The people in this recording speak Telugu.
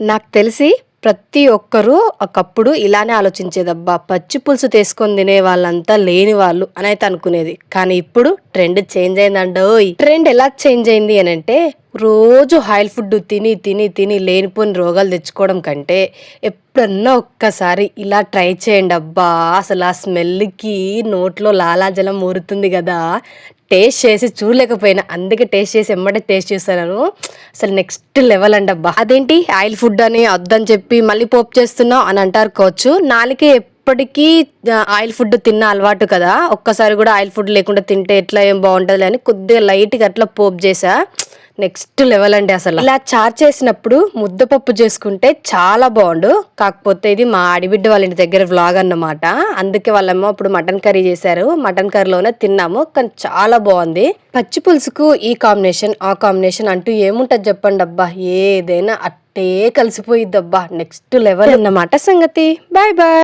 నాకు తెలిసి ప్రతి ఒక్కరూ ఒకప్పుడు ఇలానే ఆలోచించేదబ్బా పచ్చి పులుసు తీసుకొని తినే వాళ్ళంతా లేని వాళ్ళు అని అయితే అనుకునేది. కానీ ఇప్పుడు ట్రెండ్ చేంజ్ అయిందండోయ్ ట్రెండ్ ఎలా చేంజ్ అయింది అని అంటే రోజు ఆయిల్ ఫుడ్ తిని తిని తిని లేనిపోని రోగాలు తెచ్చుకోవడం కంటే ఎప్పుడన్నా ఒక్కసారి ఇలా ట్రై చేయండి అబ్బా అసలు ఆ స్మెల్కి నోట్లో లాలాజలం ఊరుతుంది కదా టేస్ట్ చేసి చూడలేకపోయినా. అందుకే టేస్ట్ చేసి ఎమ్మటే టేస్ట్ చేస్తాను. అసలు నెక్స్ట్ లెవెల్ అండి అబ్బా. అదేంటి? ఆయిల్ ఫుడ్ అని వద్దని చెప్పి మళ్ళీ పోపు చేస్తున్నావు అని అంటారు కోవచ్చు. నాలుగే ఎప్పటికీ ఆయిల్ ఫుడ్ తిన్న అలవాటు కదా. ఒక్కసారి కూడా ఆయిల్ ఫుడ్ లేకుండా తింటే ఎట్లా ఏం బాగుంటుంది అని కొద్దిగా లైట్గా అట్లా పోపు చేసా. నెక్స్ట్ లెవెల్ అండి అసలు. ఇలా చార్ చేసినప్పుడు ముద్దపప్పు చేసుకుంటే చాలా బాగుండు. కాకపోతే ఇది మా ఆడిబిడ్డ వాళ్ళ ఇంటి దగ్గర వ్లాగ్ అన్నమాట. అందుకే వాళ్ళేమో అప్పుడు మటన్ కర్రీ చేశారు. మటన్ కర్రీలోనే తిన్నాము. కానీ చాలా బాగుంది. పచ్చి పులుసుకు ఈ కాంబినేషన్ ఆ కాంబినేషన్ అంటూ ఏముంటది చెప్పండి అబ్బా. ఏదైనా అట్టే కలిసిపోయిద్దబ్బా. నెక్స్ట్ లెవెల్ అన్నమాట సంగతి. Bye bye.